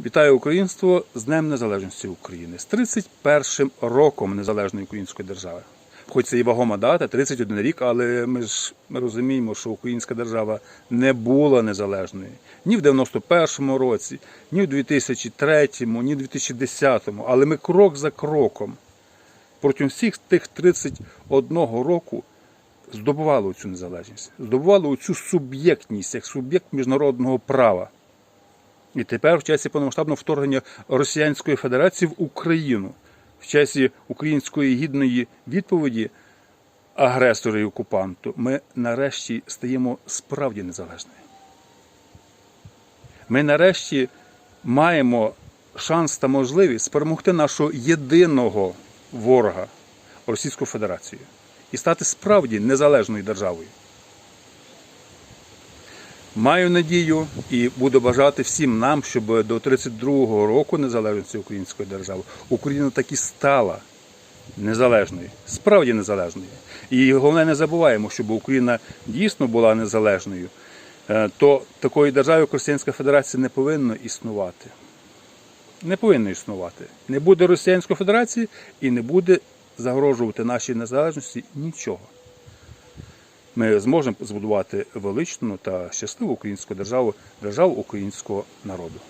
Вітаю українство з Днем Незалежності України з 31 роком незалежної української держави. Хоч це і вагома дата, 31 рік, але ми ж розуміємо, що українська держава не була незалежною ні в 91-му році, ні в 2003-му, ні в 2010-му. Але ми крок за кроком протягом всіх тих 31 року здобували цю незалежність, здобували цю суб'єктність як суб'єкт міжнародного права. І тепер в часі повномасштабного вторгнення Росіянської Федерації в Україну, в часі української гідної відповіді агресору і окупанту, ми нарешті стаємо справді незалежними. Ми нарешті маємо шанс та можливість перемогти нашого єдиного ворога Російську Федерацію і стати справді незалежною державою. Маю надію і буду бажати всім нам, щоб до 32-го року незалежності української держави Україна таки стала незалежною, справді незалежною. І головне, не забуваємо, щоб Україна дійсно була незалежною, е, то такої держави, як Російська Федерація, не повинно існувати. Не повинно існувати. Не буде Російської Федерації і не буде загрожувати нашій незалежності нічого ми зможемо збудувати величну та щасливу українську державу, державу українського народу.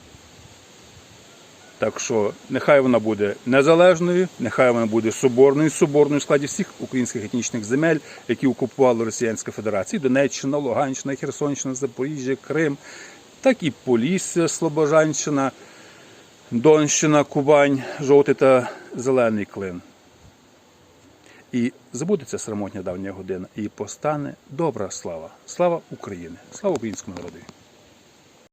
Так що нехай вона буде незалежною, нехай вона буде соборною, соборною в складі всіх українських етнічних земель, які окупувала Росіянська Федерація, Донеччина, Луганщина, Херсонщина, Запоріжжя, Крим, так і Полісся, Слобожанщина, Донщина, Кубань, жовтий та зелений клин. І забудеться срамотня давня година, і постане добра слава. Слава України! Слава українському народу!